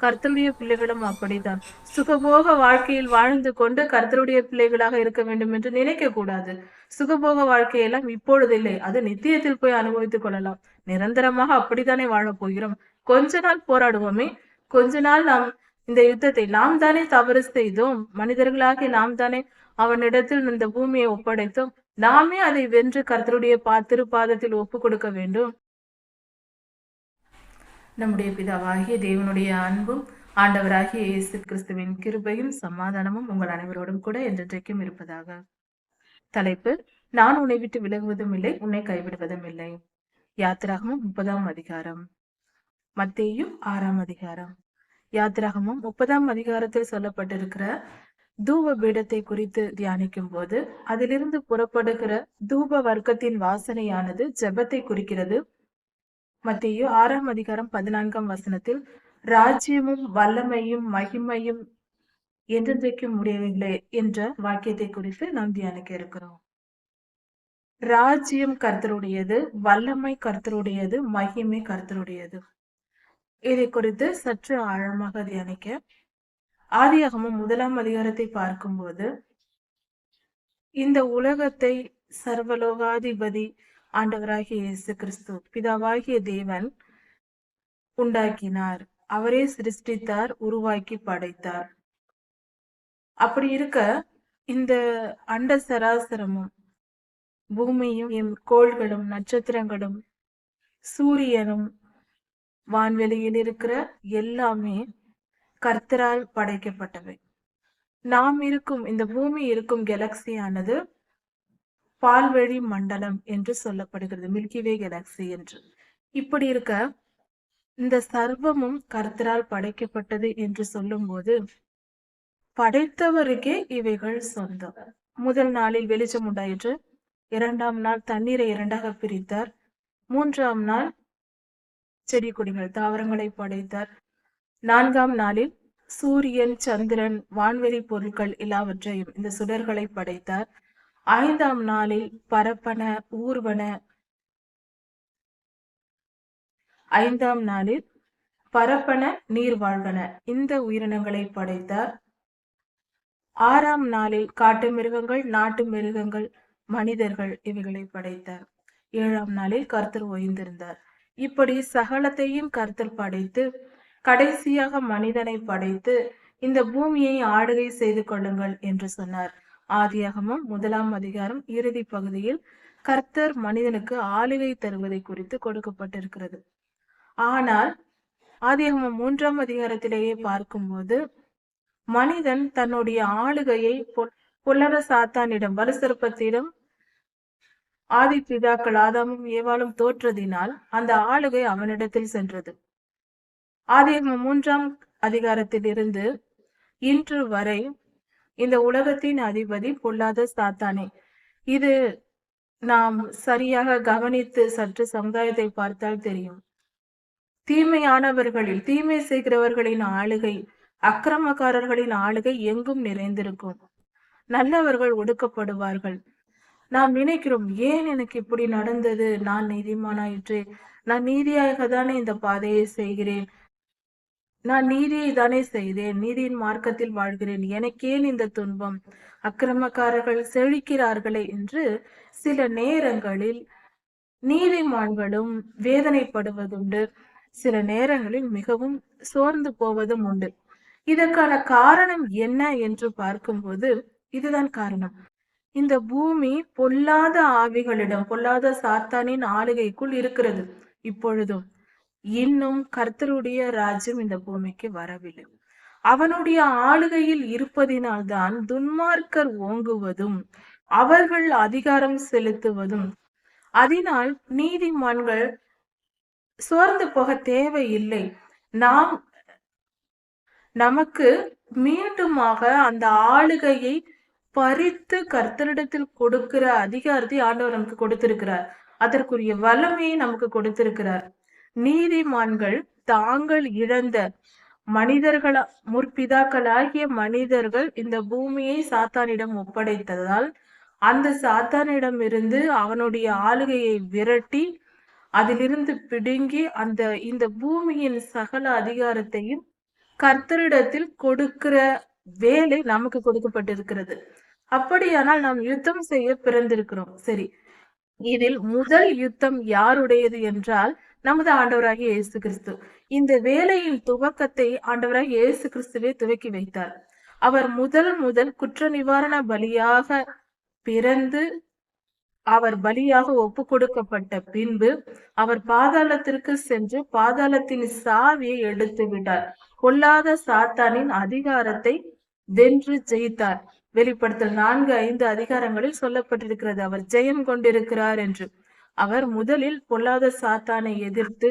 கர்த்தருடைய பிள்ளைகளும் அப்படிதான் சுகபோக வாழ்க்கையில் வாழ்ந்து கொண்டு கர்த்தருடைய பிள்ளைகளாக இருக்க வேண்டும் என்று நினைக்க கூடாது சுகபோக வாழ்க்கையெல்லாம் இப்பொழுது இல்லை அது நித்தியத்தில் போய் அனுபவித்துக் கொள்ளலாம். நிரந்தரமாக அப்படித்தானே வாழப் போகிறோம். கொஞ்ச நாள் போராடுவோமே. கொஞ்ச நாள் நாம் இந்த யுத்தத்தை நாம் தானே தவறு செய்தோம். மனிதர்களாகி நாம் தானே அவனிடத்தில் இந்த பூமியை ஒப்படைத்தோம். நாமே அதை வென்று கர்த்தருடைய பா திருப்பாதத்தில் ஒப்பு கொடுக்க வேண்டும். நம்முடைய பிதாவாகிய தேவனுடைய அன்பும் ஆண்டவராகிய இயேசு கிறிஸ்துவின் கிருபையும் சமாதானமும் உங்கள் அனைவரோடும் கூட என்றென்றைக்கும் இருப்பதாக. தலைப்பு நான் உன்னை விட்டு விலகுவதும் இல்லை உன்னை கைவிடுவதும் இல்லை. யாத்திராகமும் முப்பதாம் அதிகாரம். மத்தேயும் ஆறாம் அதிகாரம். யாத்திராகமும் முப்பதாம் அதிகாரத்தில் சொல்லப்பட்டிருக்கிற தூப பீடத்தை குறித்து தியானிக்கும் போது அதிலிருந்து புறப்படுகிற தூப வர்க்கத்தின் வாசனையானது ஜெபத்தை குறிக்கிறது. மத்திய ஆறாம் அதிகாரம் பதினான்காம் வசனத்தில் ராஜ்யமும் வல்லமையும் மகிமையும் என்றென்றைக்கும் முடியவில்லை என்ற வாக்கியத்தை குறித்து நாம் தியானிக்க இருக்கிறோம். ராஜ்யம் கர்த்தருடையது வல்லமை கர்த்தருடையது மகிமை கர்த்தருடையது இதை குறித்து சற்று ஆழமாக தியானிக்க ஆதியாகமும் முதலாம் அதிகாரத்தை பார்க்கும்போது இந்த உலகத்தை சர்வலோகாதிபதி ஆண்டவராகிய இயேசு கிறிஸ்து பிதாவாகிய தேவன் உண்டாக்கினார். அவரே சிருஷ்டித்தார் உருவாக்கி படைத்தார். அப்படி இருக்க இந்த அண்ட சராசரமும் பூமியும் எம் கோள்களும் நட்சத்திரங்களும் சூரியனும் வான்வெளியில் இருக்கிற எல்லாமே கர்த்தரால் படைக்கப்பட்டவை. நாம் இருக்கும் இந்த பூமி இருக்கும் கேலக்சியானது பால்வழி மண்டலம் என்று சொல்லப்படுகிறது மில்கிவே கேலக்சி என்று. இப்படி இருக்க இந்த சர்வமும் கருத்தரால் படைக்கப்பட்டது என்று சொல்லும்போது படைத்தவருக்கே இவைகள் சொந்தம். முதல் நாளில் வெளிச்சம் உண்டாயிற்று. இரண்டாம் நாள் தண்ணீரை இரண்டாக பிரித்தார். மூன்றாம் நாள் செடி கொடிகள் தாவரங்களை படைத்தார். நான்காம் நாளில் சூரியன் சந்திரன் வான்வெளி பொருட்கள் எல்லாவற்றையும் இந்த சுடர்களை படைத்தார். ஐந்தாம் நாளில் பரப்பன ஊர்வன. ஐந்தாம் நாளில் பரப்பன நீர் வாழ்வன இந்த உயிரினங்களை படைத்தார். ஆறாம் நாளில் காட்டு மிருகங்கள் நாட்டு மிருகங்கள் மனிதர்கள் இவைகளை படைத்தார். ஏழாம் நாளில் கர்த்தர் ஓய்ந்திருந்தார். இப்படி சகலத்தையும் கர்த்தர் படைத்து கடைசியாக மனிதனை படைத்து இந்த பூமியை ஆளுகை செய்து கொள்ளுங்கள் என்று சொன்னார். ஆதியாகமும் முதலாம் அதிகாரம் இறுதி பகுதியில் கர்த்தர் மனிதனுக்கு ஆளுகை தருவதை குறித்து கொடுக்கப்பட்டிருக்கிறது. ஆனால் ஆதியாகமம் மூன்றாம் அதிகாரத்திலேயே பார்க்கும்போது மனிதன் தன்னுடைய ஆளுகையை பொ- புல்லற சாத்தானிடம் வலுசற்பத்திடம் ஆதி பிதாக்கள் ஆதாமும் ஏவாலும் தோற்றதினால் அந்த ஆளுகை அவனிடத்தில் சென்றது. ஆதியாகமம் மூன்றாம் அதிகாரத்தில் இருந்து இன்று வரை இந்த உலகத்தின் அதிபதி பொல்லாத சாத்தானே. இது நாம் சரியாக கவனித்து சற்று சமுதாயத்தை பார்த்தால் தெரியும். தீமையானவர்களில் தீமை செய்கிறவர்களின் ஆளுகை அக்கிரமக்காரர்களின் ஆளுகை எங்கும் நிறைந்திருக்கும். நல்லவர்கள் ஒடுக்கப்படுவார்கள். நாம் நினைக்கிறோம் ஏன் எனக்கு இப்படி நடந்தது? நான் நீதிமானாயிற்று. நான் நீதியாக தானே இந்த பாதையை செய்கிறேன்? நான் நீதியை தானே செய்தேன். நீதியின் மார்க்கத்தில் வாழ்கிறேன். எனக்கேன் இந்த துன்பம்? அக்கிரமக்காரர்கள் செழிக்கிறார்களே என்று சில நேரங்களில் நீதிமான்களும் வேதனைப்படுவதுண்டு. சில நேரங்களில் மிகவும் சோர்ந்து போவதும் உண்டு. இதற்கான காரணம் என்ன என்று பார்க்கும்போது இதுதான் காரணம். இந்த பூமி பொல்லாத ஆவிகளிடம் பொல்லாத சாத்தானின் ஆளுகைக்குள் இருக்கிறது. இப்பொழுதும் இன்னும் கர்த்தருடைய ராஜ்யம் இந்த பூமிக்கு வரவில்லை. அவனுடைய ஆளுகையில் இருப்பதினால்தான் துன்மார்க்கர் ஓங்குவதும் அவர்கள் அதிகாரம் செலுத்துவதும். அதனால் நீதிமான்கள் சோர்ந்து போக தேவையில்லை. நாம் நமக்கு மீண்டுமாக அந்த ஆளுகையை பறித்து கர்த்தரிடத்தில் கொடுக்கிற அதிகாரத்தை ஆண்டவர் நமக்கு கொடுத்திருக்கிறார். அதற்குரிய வல்லமையை நமக்கு கொடுத்திருக்கிறார். நீதிமான்கள் தாங்கள் இழந்த மனிதர்கள முற்பிதாக்களாகிய மனிதர்கள் இந்த பூமியை சாத்தானிடம் ஒப்படைத்ததால் அந்த சாத்தானிடம் இருந்து அவனுடைய ஆளுகையை விரட்டி அதிலிருந்து பிடுங்கி அந்த இந்த பூமியின் சகல அதிகாரத்தையும் கர்த்தரிடத்தில் கொடுக்கிற வேலை நமக்கு கொடுக்கப்பட்டிருக்கிறது. அப்படியானால் நாம் யுத்தம் செய்ய பிறந்திருக்கிறோம். சரி இதில் முதல் யுத்தம் யாருடையது என்றால் நமது ஆண்டவராகிய இயேசு கிறிஸ்து இந்த வேலையின் துவக்கத்தை ஆண்டவராக இயேசு கிறிஸ்துவே துவக்கி வைத்தார். அவர் முதல் முதல் குற்ற நிவாரண பலியாக பிறந்து அவர் பலியாக ஒப்பு கொடுக்கப்பட்ட பின்பு அவர் பாதாளத்திற்கு சென்று பாதாளத்தின் சாவியை எடுத்து விட்டார். கொல்லாத சாத்தானின் அதிகாரத்தை வென்று ஜெயித்தார். வெளிப்படுத்தல் நான்கு ஐந்து அதிகாரங்களில் சொல்லப்பட்டிருக்கிறது அவர் ஜெயம் கொண்டிருக்கிறார் என்று. அவர் முதலில் பொல்லாத சாத்தானை எதிர்த்து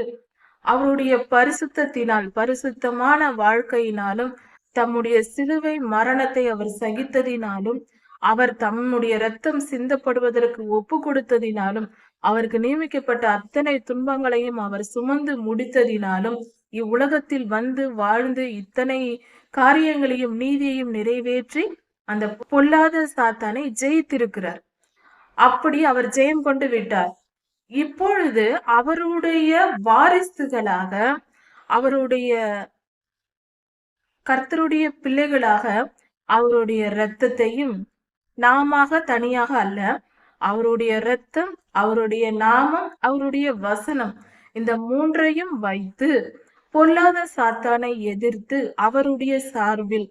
அவருடைய பரிசுத்தத்தினால் பரிசுத்தமான வாழ்க்கையினாலும் தம்முடைய சிலுவை மரணத்தை அவர் சகித்ததினாலும் அவர் தம்முடைய ரத்தம் சிந்தப்படுவதற்கு ஒப்பு கொடுத்ததினாலும் அவருக்கு நியமிக்கப்பட்ட அத்தனை துன்பங்களையும் அவர் சுமந்து முடித்ததினாலும் இவ்வுலகத்தில் வந்து வாழ்ந்து இத்தனை காரியங்களையும் நீதியையும் நிறைவேற்றி அந்த பொல்லாத சாத்தானை ஜெயித்திருக்கிறார். அப்படி அவர் ஜெயம் கொண்டு விட்டார். இப்பொழுது அவருடைய வாரிசுகளாக அவருடைய கர்த்தருடைய பிள்ளைகளாக அவருடைய இரத்தத்தையும் நாம தனியாக அல்ல அவருடைய இரத்தம் அவருடைய நாமம் அவருடைய வசனம் இந்த மூன்றையும் வைத்து பொல்லாத சாத்தானை எதிர்த்து அவருடைய சார்பில்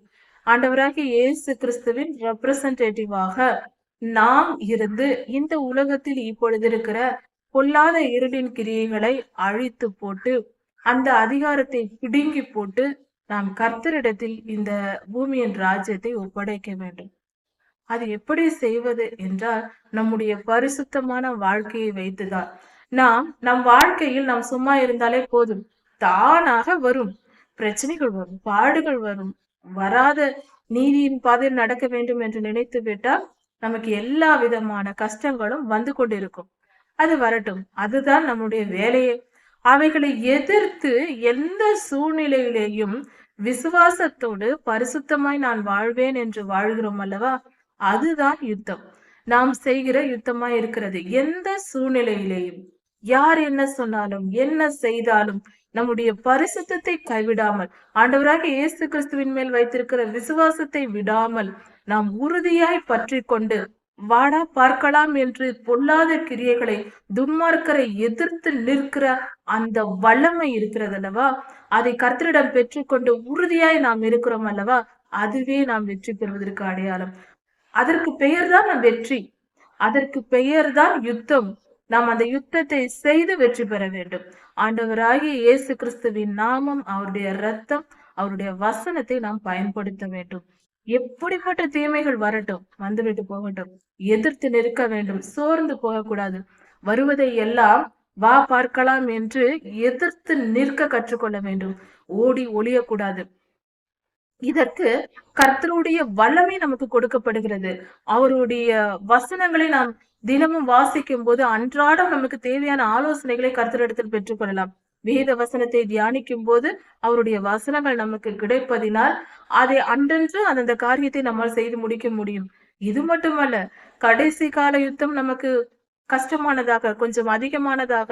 ஆண்டவராக இயேசு கிறிஸ்துவின் ரெப்ரசன்டேட்டிவாக நாம் இருந்து இந்த உலகத்தில் இப்பொழுது இருக்கிற பொல்லாத இருளின் கிரியைகளை அழித்து போட்டு அந்த அதிகாரத்தை பிடுங்கி போட்டு நாம் கர்த்தரிடத்தில் இந்த பூமியின் ராஜ்யத்தை ஒப்படைக்க வேண்டும். அது எப்படி செய்வது என்றால் நம்முடைய பரிசுத்தமான வாழ்க்கையை வைத்துதான். நாம் நம் வாழ்க்கையில் நாம் சும்மா இருந்தாலே போதும். தானாக வரும். பிரச்சனைகள் வரும் பாடுகள் வரும். வராத நீதியின் பாதையில் நடக்க வேண்டும் என்று நினைத்து விட்டால் நமக்கு எல்லா விதமான கஷ்டங்களும் வந்து கொண்டிருக்கும். அது வரட்டும். அதுதான் நம்முடைய வேலையே. அவைகளை எதிர்த்து எந்த சூழ்நிலையிலேயும் விசுவாசத்தோடு பரிசுத்தமாய் நான் வாழ்வேன் என்று வாழ்கிறோம் அல்லவா? அதுதான் யுத்தம். நாம் செய்கிற யுத்தமாய் இருக்கிறது. எந்த சூழ்நிலையிலேயும். யார் என்ன சொன்னாலும் என்ன செய்தாலும் நம்முடைய பரிசுத்தத்தை கைவிடாமல் ஆண்டவராக இயேசு கிறிஸ்துவின் மேல் வைத்திருக்கிற விசுவாசத்தை விடாமல் நாம் உறுதியாய் பற்றி கொண்டு வாடா பார்க்கலாம் என்று பொல்லாத கிரியைகளை துன்மார்க்கரை எதிர்த்து நிற்கிற அந்த வல்லமை இருக்கிறது அல்லவா? அதை கர்த்தரிடம் பெற்றுக்கொண்டு உறுதியாய் நாம் இருக்கிறோம் அல்லவா? அதுவே நாம் வெற்றி பெறுவதற்கு அடையாளம். அதற்கு பெயர்தான் நம் வெற்றி. அதற்கு பெயர்தான் யுத்தம். நாம் அந்த யுத்தத்தை செய்து வெற்றி பெற வேண்டும். ஆண்டவராகிய இயேசு கிறிஸ்துவின் நாமம் அவருடைய ரத்தம் அவருடைய வசனத்தை நாம் பயன்படுத்த வேண்டும். எப்படிப்பட்ட தீமைகள் வரட்டும் வந்துவிட்டு போகட்டும். எதிர்த்து நிற்க வேண்டும். சோர்ந்து போகக்கூடாது. வருவதை எல்லாம் வா பார்க்கலாம் என்று எதிர்த்து நிற்க கற்றுக்கொள்ள வேண்டும். ஓடி ஒளியக்கூடாது. இதற்கு கர்த்தருடைய வல்லமை நமக்கு கொடுக்கப்படுகிறது. அவருடைய வசனங்களை நாம் தினமும் வாசிக்கும் போது அன்றாடம் நமக்கு தேவையான ஆலோசனைகளை கர்த்தரிடத்தில் பெற்றுக்கொள்ளலாம் வேத வசனத்தை தியானிக்கும் போது அவருடைய வசனங்கள் நமக்கு கிடைப்பதினால் அதை அன்றென்று அந்தந்த காரியத்தை நம்மால் செய்து முடிக்க முடியும். இது மட்டுமல்ல கடைசி கால யுத்தம் நமக்கு கஷ்டமானதாக கொஞ்சம் அதிகமானதாக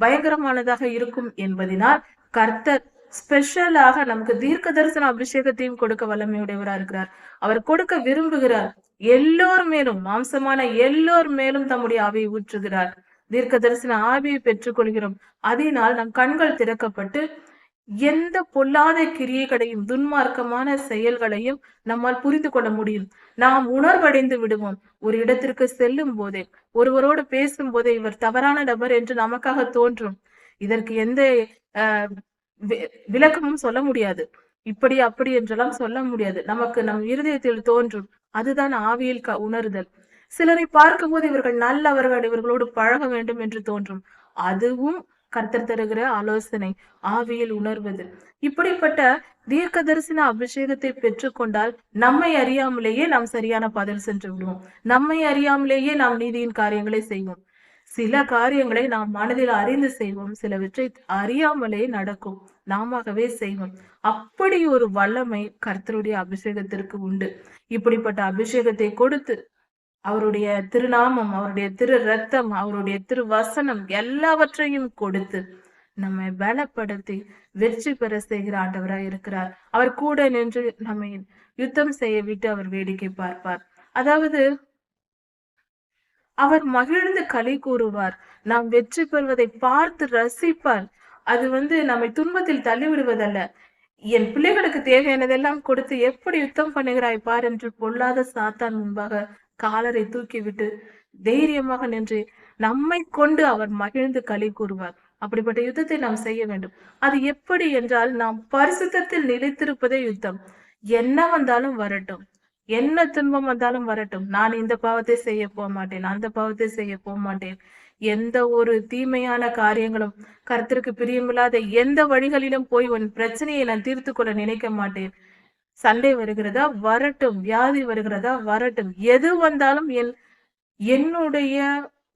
பயங்கரமானதாக இருக்கும் என்பதனால் கர்த்தர் ஸ்பெஷலாக நமக்கு தீர்க்க தரிசன அபிஷேகத்தையும் கொடுக்க வல்லமையுடையவரா இருக்கிறார். அவர் கொடுக்க விரும்புகிறார். எல்லோர் மேலும் மாம்சமான எல்லோர் மேலும் தம்முடைய ஆவியை ஊற்றுகிறார். தீர்க்க தரிசன ஆவியை பெற்றுக்கொள்கிறோம். அதனால் நம் கண்கள் திறக்கப்பட்டு எந்த பொல்லாத கிரியைகளையும் துன்மார்க்கமான செயல்களையும் நம்மால் புரிந்து கொள்ள முடியும். நாம் உணர்வடைந்து விடுவோம். ஒரு இடத்திற்கு செல்லும் போதே ஒருவரோடு பேசும் போதே இவர் தவறான நபர் என்று நமக்காக தோன்றும். இதற்கு எந்த விளக்கமும் சொல்ல முடியாது. இப்படி அப்படி என்றெல்லாம் சொல்ல முடியாது. நமக்கு நம் இருதயத்தில் தோன்றும். அதுதான் ஆவியில் உணர்தல். சிலரை பார்க்கும்போது இவர்கள் நல்லவர்கள் இவர்களோடு பழக வேண்டும் என்று தோன்றும். அதுவும் கர்த்தர் தருகிற ஆலோசனை ஆவியில் உணர்வது. இப்படிப்பட்ட தீர்க்க தரிசன அபிஷேகத்தை பெற்றுக்கொண்டால் நம்மை அறியாமலேயே நாம் சரியான பதில் சென்று விடுவோம். நம்மை அறியாமலேயே நாம் நீதியின் காரியங்களை செய்வோம். சில காரியங்களை நாம் மனதில் அறிந்து செய்வோம். சிலவற்றை அறியாமலே நடக்கும். நாமவே செய்வோம். அப்படி ஒரு வல்லமை கர்த்தருடைய அபிஷேகத்திற்கு உண்டு. இப்படிப்பட்ட அபிஷேகத்தை கொடுத்து அவருடைய திருநாமம் அவருடைய திரு ரத்தம் அவருடைய திரு வசனம் எல்லாவற்றையும் கொடுத்து நம்மை பலப்படுத்தி வெற்றி பெற செய்கிற ஆண்டவராய் இருக்கிறார். அவர் கூட நின்று நம்மை யுத்தம் செய்ய விட்டு அவர் வேடிக்கை பார்ப்பார். அதாவது அவர் மகிழ்ந்து களி கூறுவார். நாம் வெற்றி பெறுவதை பார்த்து ரசிப்பார் அது வந்து நம்மை துன்பத்தில் தள்ளிவிடுவதல்ல என் பிள்ளைகளுக்கு தேவையானதெல்லாம் கொடுத்து எப்படி யுத்தம் பண்ணுகிறாய் பார் என்று பொல்லாத சாத்தான் முன்பாக காலரை தூக்கிவிட்டு தைரியமாக நின்று நம்மை கொண்டு அவர் மகிழ்ந்து களி கூறுவார். அப்படிப்பட்ட யுத்தத்தை நாம் செய்ய வேண்டும். அது எப்படி என்றால் நாம் பரிசுத்தத்தில் நிலைத்திருப்பதே யுத்தம். என்ன வந்தாலும் வரட்டும். என்ன துன்பம் வந்தாலும் வரட்டும். நான் இந்த பாவத்தை செய்ய போக மாட்டேன் அந்த பாவத்தை செய்ய போக மாட்டேன் எந்த ஒரு தீமையான காரியங்களும் கருத்திற்கு பிரியமில்லாத எந்த வழிகளிலும் போய் உன் பிரச்சனையை நான் தீர்த்து கொள்ள நினைக்க மாட்டேன். சண்டை வருகிறதா வரட்டும் வியாதி வருகிறதா வரட்டும். எது வந்தாலும் என் என்னுடைய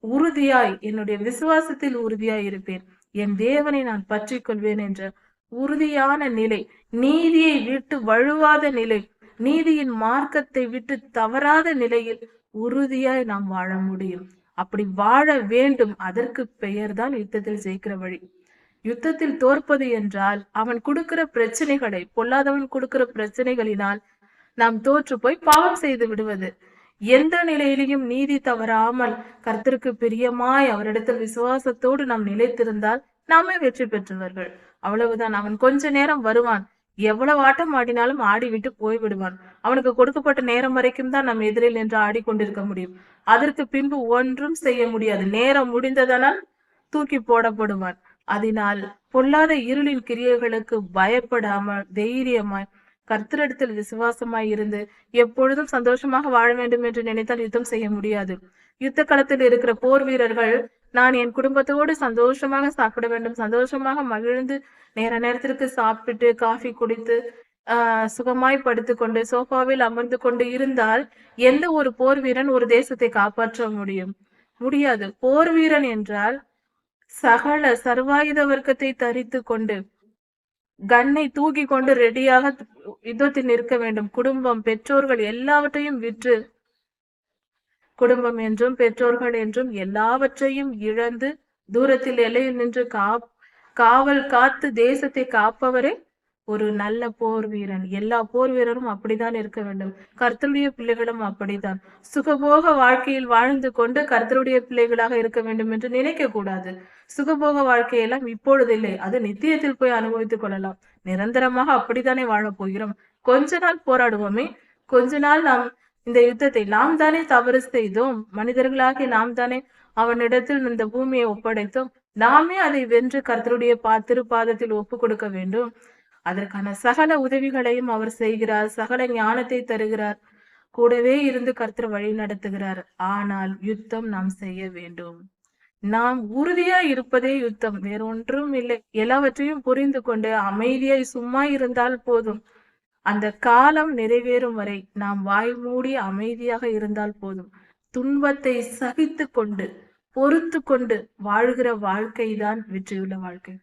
உறுதியாய் என்னுடைய விசுவாசத்தில் உறுதியாய் இருப்பேன். என் தேவனை நான் பற்றி கொள்வேன் என்ற உறுதியான நிலை நீதியை விட்டு வழுவாத நிலை நீதியின் மார்க்கத்தை விட்டு தவறாத நிலையில் உறுதியாய் நாம் வாழ முடியும். அப்படி வாழ வேண்டும். அதற்கு பெயர்தான் யுத்தத்தில் ஜெயிக்கிற வழி. யுத்தத்தில் தோற்பது என்றால் அவன் கொடுக்கிற பிரச்சனைகளை பொல்லாதவன் கொடுக்கிற பிரச்சனைகளினால் நாம் தோற்று போய் பாவம் செய்து விடுவது. எந்த நிலையிலையும் நீதி தவறாமல் கர்த்தருக்கு பிரியமாய் அவரிடத்தில் விசுவாசத்தோடு நாம் நிலைத்திருந்தால் நாமே வெற்றி பெற்றவர்கள். அவ்வளவுதான். அவன் கொஞ்ச நேரம் வருவான். எவ்வளவு ஆட்டம் ஆடினாலும் ஆடி விட்டு போய் விடுவான் அவனுக்கு கொடுக்கப்பட்ட நேரம் வரைக்கும் தான் நம் எதிரில் நின்று ஆடிக்கொண்டிருக்க முடியும். அதற்கு பின்பு ஒன்றும் செய்ய முடியாது. நேரம் முடிந்ததனால் தூக்கி போடப்படுவான். அதனால் பொல்லாத இருளின் கிரியைகளுக்கு பயப்படாமல் தைரியமாய் கர்த்தரிடத்தில் விசுவாசமாய் இருந்து எப்பொழுதும் சந்தோஷமாக வாழ வேண்டும் என்று நினைத்தால் யுத்தம் செய்ய முடியாது. யுத்த களத்தில் இருக்கிற போர் வீரர்கள் நான் என் குடும்பத்தோடு சந்தோஷமாக சாப்பிட வேண்டும். சந்தோஷமாக மகிழ்ந்து நேர நேரத்திற்கு சாப்பிட்டு காஃபி குடித்து ஆஹ் சுகமாய் படுத்துக்கொண்டு சோஃபாவில் அமர்ந்து கொண்டு இருந்தால் எந்த ஒரு போர் வீரன் ஒரு தேசத்தை காப்பாற்ற முடியும்? முடியாது. போர் வீரன் என்றால் சகல சர்வாயுத வர்க்கத்தை தரித்து கொண்டு கண்ணை தூக்கி கொண்டு ரெடியாக யுத்தத்தில் நிற்க வேண்டும். குடும்பம் பெற்றோர்கள் எல்லாவற்றையும் விற்று குடும்பம் என்றும் பெற்றோர்கள் என்றும் எல்லாவற்றையும் இழந்து தூரத்தில் எல்லையில் நின்று கா காவல் காத்து தேசத்தை காப்பவரே ஒரு நல்ல போர் வீரன். எல்லா போர் வீரரும் அப்படித்தான் இருக்க வேண்டும். கர்த்தருடைய பிள்ளைகளும் அப்படித்தான். சுகபோக வாழ்க்கையில் வாழ்ந்து கொண்டு கர்த்தருடைய பிள்ளைகளாக இருக்க வேண்டும் என்று நினைக்க கூடாது. சுகபோக வாழ்க்கையெல்லாம் இப்பொழுது இல்லை. அது நித்தியத்தில் போய் அனுபவித்துக் கொள்ளலாம். நிரந்தரமாக அப்படித்தானே வாழப் போகிறோம். கொஞ்ச நாள் போராடுவோமே. கொஞ்ச நாள் நாம் இந்த யுத்தத்தை நாம் தானே தவறு செய்தோம். மனிதர்களாகி நாம் தானே அவனிடத்தில் இந்த பூமியை ஒப்படைத்தோம். நாமே அதை வென்று கர்த்தருடைய பா திருப்பாதத்தில் ஒப்பு கொடுக்க வேண்டும். அதற்கான சகல உதவிகளையும் அவர் செய்கிறார் சகல ஞானத்தை தருகிறார். கூடவே இருந்து கர்த்தர் வழி நடத்துகிறார். ஆனால் யுத்தம் நாம் செய்ய வேண்டும். நாம் உறுதியா இருப்பதே யுத்தம். வேறொன்றும் இல்லை. எல்லாவற்றையும் புரிந்து கொண்டு அமைதியாய் சும்மா இருந்தால் போதும். அந்த காலம் நிறைவேறும் வரை நாம் வாய் மூடி அமைதியாக இருந்தால் போதும். துன்பத்தை சகித்து கொண்டு பொறுத்து கொண்டு வாழ்கிற வாழ்க்கை தான் வெற்றியுள்ள வாழ்க்கை.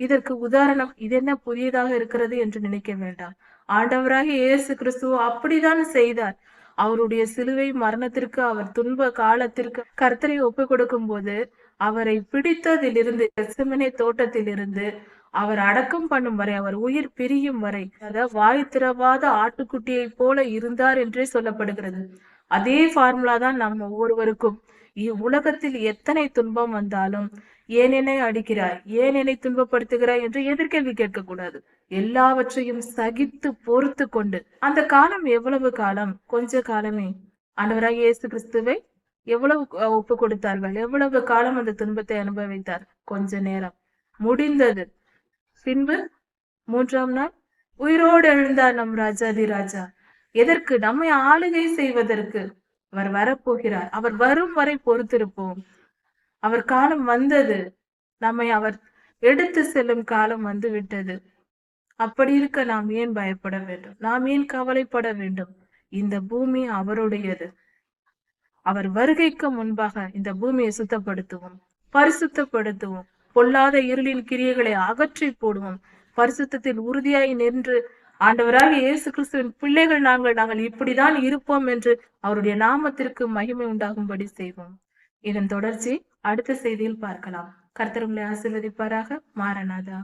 இதற்கு உதாரணம் இது என்ன புதியதாக இருக்கிறது என்று நினைக்க வேண்டாம். ஆண்டவராக இயேசு கிறிஸ்துவ அப்படிதான் செய்தார். அவருடைய சிலுவை மரணத்திற்கு அவர் துன்ப காலத்திற்கு கர்த்தரை ஒப்பு கொடுக்கும் போது அவரை பிடித்ததிலிருந்து கெசமனே தோட்டத்திலிருந்து அவர் அடக்கம் பண்ணும் வரை அவர் உயிர் பிரியும் வரை அதாவது வாய் திறவாத ஆட்டுக்குட்டியை போல இருந்தார் என்றே சொல்லப்படுகிறது. அதே ஃபார்முலா தான் நம்ம ஒவ்வொருவருக்கும். இவ்வுலகத்தில் எத்தனை துன்பம் வந்தாலும் ஏன் என்னை அடிக்கிறாய்? ஏன் என்னை துன்பப்படுத்துகிறாய் என்று எதிர்கேள்வி கேட்கக்கூடாது. எல்லாவற்றையும் சகித்து பொறுத்து கொண்டு. அந்த காலம் எவ்வளவு காலம்? கொஞ்ச காலமே. ஆண்டவராக இயேசு கிறிஸ்துவை எவ்வளவு ஒப்பு கொடுத்தார்கள்? எவ்வளவு காலம் அந்த துன்பத்தை அனுபவித்தார்? கொஞ்ச நேரம். முடிந்தது. பின்பு மூன்றாம் நாள் உயிரோடு எழுந்தார் நம் ராஜாதி ராஜா எதற்கு? நம்மை ஆளுகை செய்வதற்கு. அவர் வரப்போகிறார். அவர் வரும் வரை பொறுத்திருப்போம். அவர் காலம் வந்தது. நம்மை அவர் எடுத்து செல்லும் காலம் வந்து விட்டது. அப்படி இருக்க நாம் ஏன் பயப்பட வேண்டும்? நாம் ஏன் கவலைப்பட வேண்டும்? இந்த பூமி அவருடையது. அவர் வருகைக்கு முன்பாக இந்த பூமியை சுத்தப்படுத்துவோம். பரிசுத்தப்படுத்துவோம். பொல்லாத இருளின் கிரியைகளை அகற்றி போடுவோம். பரிசுத்தத்தில் உறுதியாய் நின்று ஆண்டவராக இயேசு கிறிஸ்துவின் பிள்ளைகள் நாங்கள் நாங்கள் இப்படிதான் இருப்போம் என்று அவருடைய நாமத்திற்கு மகிமை உண்டாகும்படி செய்வோம். இதன் தொடர்ச்சி அடுத்த செய்தியில் பார்க்கலாம். கர்த்தர் உங்களை ஆசீர்வதிப்பாராக. மாரநாதா